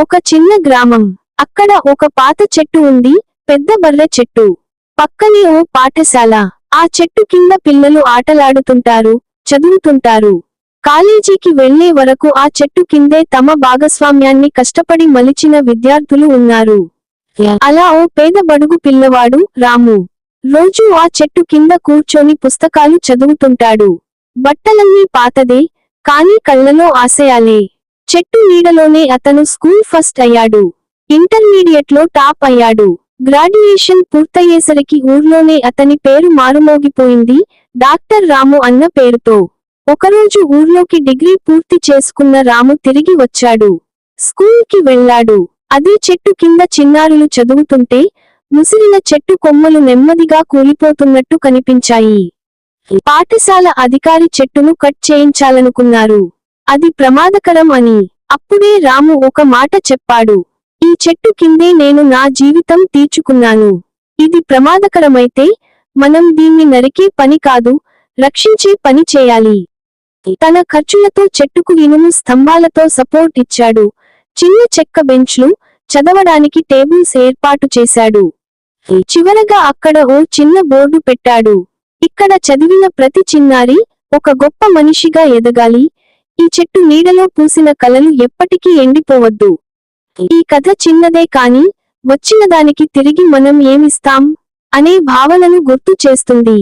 ఒక చిన్న గ్రామం. అక్కడ ఒక పాత చెట్టు ఉంది పెద్ద బర్రె చెట్టు. పక్కనే ఓ పాఠశాల. ఆ చెట్టు కింద పిల్లలు ఆటలాడుతుంటారు చదువుతుంటారు. కాలేజీకి వెళ్ళే వరకు ఆ చెట్టు కిందే తమ భాగస్వామ్యాన్ని కష్టపడి మలిచిన విద్యార్థులు ఉన్నారు. అలా ఓ పేద బడుగు పిల్లవాడు రాము. రోజూ ఆ చెట్టు కింద కూర్చొని పుస్తకాలు చదువుతుంటాడు. బట్టలన్నీ పాతదే కానీ కళ్ళలో ఆశయాలే. చెట్టు నీడలోనే అతను స్కూల్ ఫస్ట్ అయ్యాడు. ఇంటర్మీడియట్లో టాప్ అయ్యాడు. గ్రాడ్యుయేషన్ పూర్తయ్యేసరికి ఊర్లోనే అతని పేరు మారుమోగిపోయింది. డాక్టర్ రాము అన్న పేరుతో. ఒకరోజు ఊర్లోకి డిగ్రీ పూర్తి చేసుకున్న రాము తిరిగి వచ్చాడు. స్కూల్కి వెళ్ళాడు. అదే చెట్టు కింద చిన్నారులు చదువుతుంటే ముసిరిన చెట్టు కొమ్మలు నెమ్మదిగా కూలిపోతున్నట్టు కనిపించాయి. పాఠశాల అధికారి చెట్టును కట్ చేయించాలనుకున్నారు. అది ప్రమాదకరం అని. అప్పుడే రాము ఒక మాట చెప్పాడు. ఈ చెట్టు కిందే నేను నా జీవితం తీర్చుకున్నాను. ఇది ప్రమాదకరమైతే మనం దీన్ని నరికే పని కాదు రక్షించే పని చేయాలి. తన ఖర్చులతో చెట్టుకు ఇనుము స్తంభాలతో సపోర్ట్ ఇచ్చాడు. చిన్న చెక్క బెంచ్లు చదవడానికి టేబుల్స్ ఏర్పాటు చేశాడు. చివరగా అక్కడ ఓ చిన్న బోర్డు పెట్టాడు. ఇక్కడ చదివిన ప్రతి చిన్నారి ఒక గొప్ప మనిషిగా ఎదగాలి ఈ చెట్టు నీడలో పూసిన కలలు ఎప్పటికీ ఎండిపోవద్దు. ఈ కథ చిన్నదే కాని వచ్చిన దానికి తిరిగి మనం ఏమిస్తాం? అనే భావనను గుర్తు చేస్తుంది.